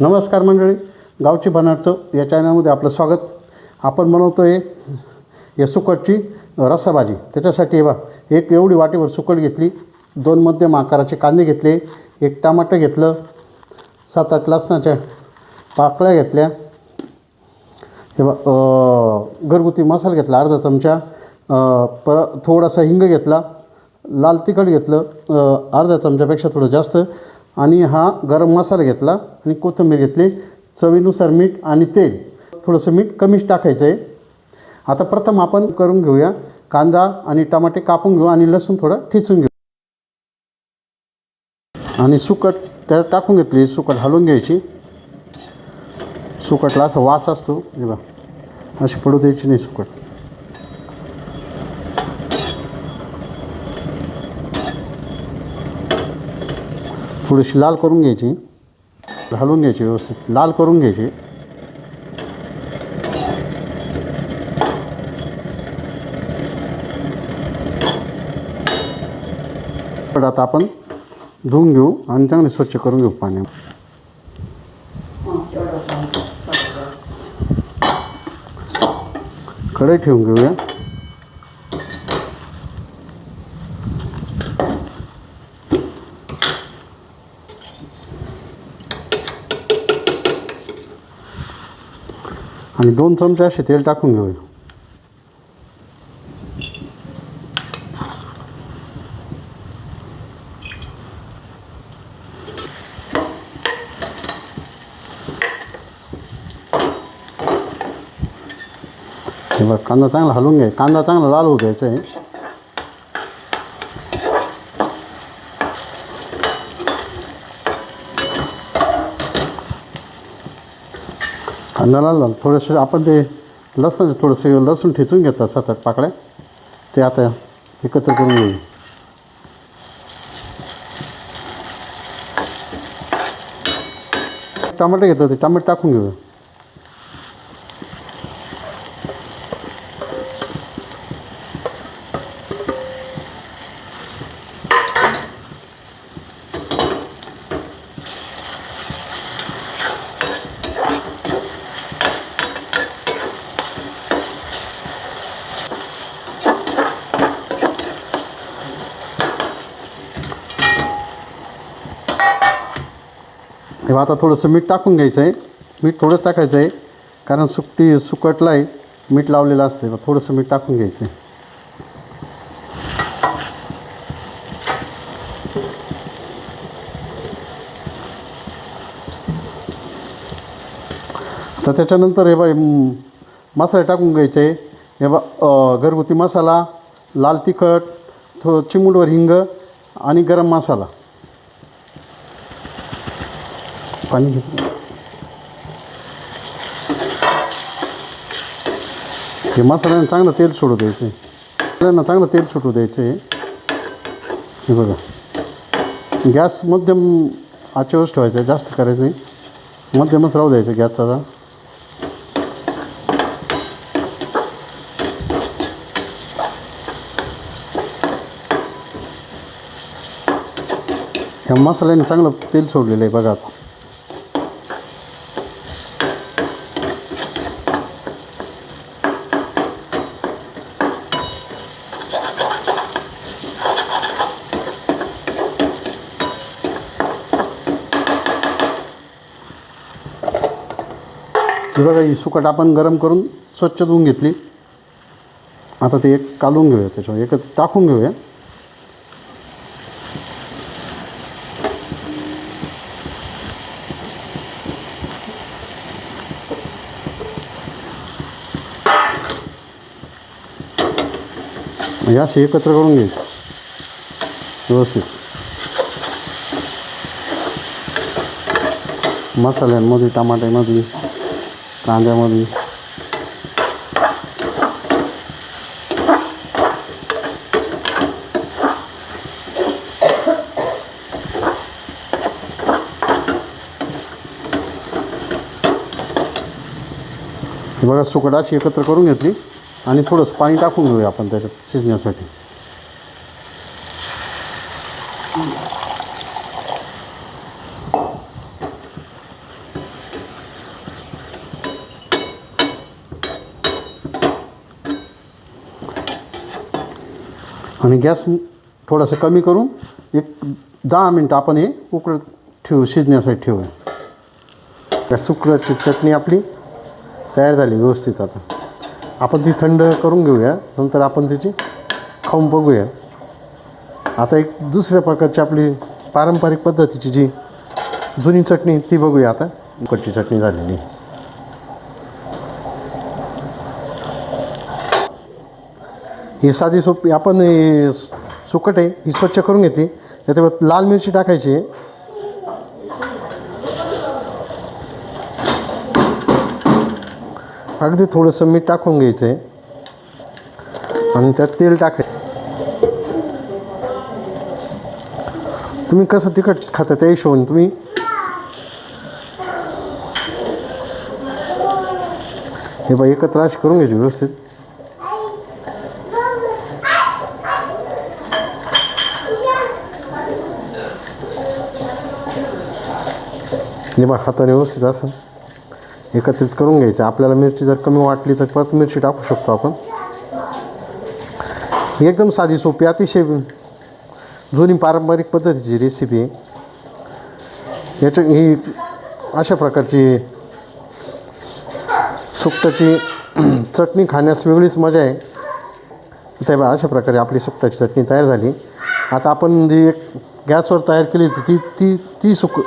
नमस्कार मंडळी गावची बनारचं या चॅनलमध्ये आपलं स्वागत. आपण बनवतो आहे या सुकटची रस्साभाजी. त्याच्यासाठी बा एक एवढी वाटीवर सुकट घेतली दोन मध्यम आकाराचे कांदे घेतले एक टमाटर घेतलं सात आठ लसणाच्या पाकळ्या घेतल्या. हे बा घरगुती मसाला घेतला अर्धा चमचा पर थोडासा हिंग घेतला लाल तिखट घेतलं अर्धा चमच्यापेक्षा थोडं जास्त आणि हा गरम मसाला घेतला आणि कोथिंबीर घेतली चवीनुसार मीठ आणि तेल. थोडंसं मीठ कमीच टाकायचं आहे. आता प्रथम आपण करून घेऊया. कांदा आणि टमाटे कापून घेऊ आणि लसूण थोडं ठेचून घेऊ. आणि सुकट त्यात टाकून घेतली सुकट हलवून घ्यायची. सुकटला असा वास असतो. बघा. अशी पडू द्यायची नाही सुकट. थोडीशी लाल करून घ्यायची. घालून घ्यायची व्यवस्थित. लाल करून घ्यायची. पण आता आपण धुवून घेऊ आणि चांगले स्वच्छ करून घेऊ पाणी. कढई ठेवून घेऊया. आणि दोन चमचे असे तेल टाकून घेऊया. हे बघ कांदा चांगला हलवून घ्या कांदा चांगला लाल होऊ द्यायचा आहे. ना लाल ना थोडंसं आपण ते लसण थोडंसं लसूण ठेचून घेतात सात आठ पाकळ्या. ते आता एकत्र करून घेऊ. टमाटे घेतो ते टमाटे टाकून घेऊ. हे आता थोडंसं मीठ टाकून घ्यायचं आहे. मीठ थोडंच टाकायचं आहे. कारण सुकटी सुकटला आहे मीठ लावलेलं असतं. मग थोडंसं मीठ टाकून घ्यायचं आहे. तर त्याच्यानंतर हे बाई मसाले टाकून घ्यायचे हे बा घरगुती मसाला लाल तिखट थोडं चिमूटवर हिंग आणि गरम मसाला. पाणी घेतो हे मसाल्यानं चांगलं तेल सोडू द्यायचं. आहे मसाल्यांना चांगलं तेल सुटू द्यायचं आहे हे बघा. गॅस मध्यम आचेवरच ठेवायचं आहे जास्त करायचं नाही. मध्यमच राहू द्यायचं गॅसचा जरा ह्या मसाल्याने चांगलं तेल सोडलेलं आहे बघा आता. हे बघा ही सुकट आपण गरम करून स्वच्छ धुवून घेतली. आता ते एक कालून घेऊया त्याच्यावर एकच टाकून घेऊया. म्हणजे असे एकत्र करून घ्यायचे व्यवस्थित. मसाल्यांमध्ये टमाट्यामध्ये कांद्यामध्ये. बघा सुकडाशी अशी एकत्र करून घेतली. आणि थोडंसं पाणी टाकून घेऊया आपण त्याच्यात शिजण्यासाठी. आणि गॅस थोडंसं कमी करून एक दहा मिनटं आपण हे उकळत ठेवू शिजण्यासाठी ठेवूया. त्या सुकळ्याची चटणी आपली तयार झाली व्यवस्थित आता. आपण ती थंड करून घेऊया. नंतर आपण त्याची खाऊन बघूया. आता एक दुसऱ्या प्रकारची आपली पारंपरिक पद्धतीची जी जुनी चटणी ती बघूया आता. कच्ची चटणी झालेली. ही साधी सोपी आपण सुकट आहे ही स्वच्छ करून घेतली. त्याच्यावर लाल मिरची टाकायची आहे. अगदी थोडंसं मीठ टाकून घ्यायचं आहे आणि त्यात तेल टाकायचं. तुम्ही कसं तिखट खाता त्या हिशोबाने तुम्ही? हे बा एकत्र अशी करून घ्यायची व्यवस्थित. हे बा हाताने व्यवस्थित असं. एकत्रित करून घ्यायचं. आपल्याला मिरची जर कमी वाटली तर परत मिरची टाकू शकतो आपण. ही एकदम साधी सोपी अतिशय जुनी पारंपरिक पद्धतीची रेसिपी आहे याच्या ही अशा प्रकारची सुकटाची चटणी खाण्यास वेगळीच मजा आहे. त्या बा अशा प्रकारे आपली सुकटाची चटणी तयार झाली. आता आपण जी एक गॅसवर तयार केली होती ती ती ती सुक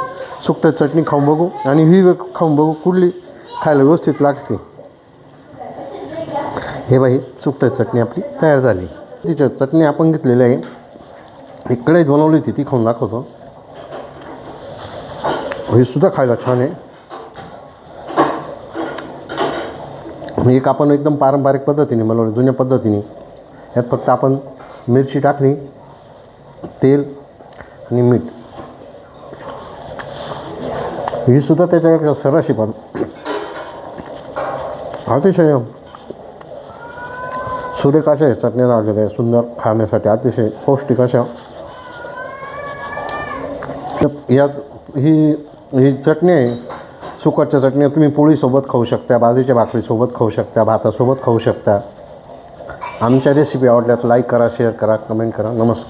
सुकट चटणी खाऊन बघू. आणि ही खाऊन बघू कुठली खायला व्यवस्थित लागते. हे बाई सुकटाची चटणी आपली तयार झाली. तिच्या चटणी आपण घेतलेली आहे. एक कढईत बनवली होती ती खाऊन दाखवतो. हे सुद्धा खायला छान आहे. एक आपण एकदम पारंपरिक पद्धतीने बनवलं जुन्या पद्धतीने. यात फक्त आपण मिरची टाकली तेल आणि मीठ. ही सुद्धा त्याच्यापेक्षा सराशी पण अतिशय सुरेख अशा आहे चटण्या लागलेल्या आहे सुंदर खाण्यासाठी अतिशय पौष्टिक अशा. यात- ही ही चटणी आहे. सुकटच्या चटणी तुम्ही पोळीसोबत खाऊ शकता बाजरीच्या भाकरीसोबत खाऊ शकता भातासोबत खाऊ शकता. आमच्या रेसिपी आवडल्यात लाईक करा शेअर करा कमेंट करा. नमस्कार.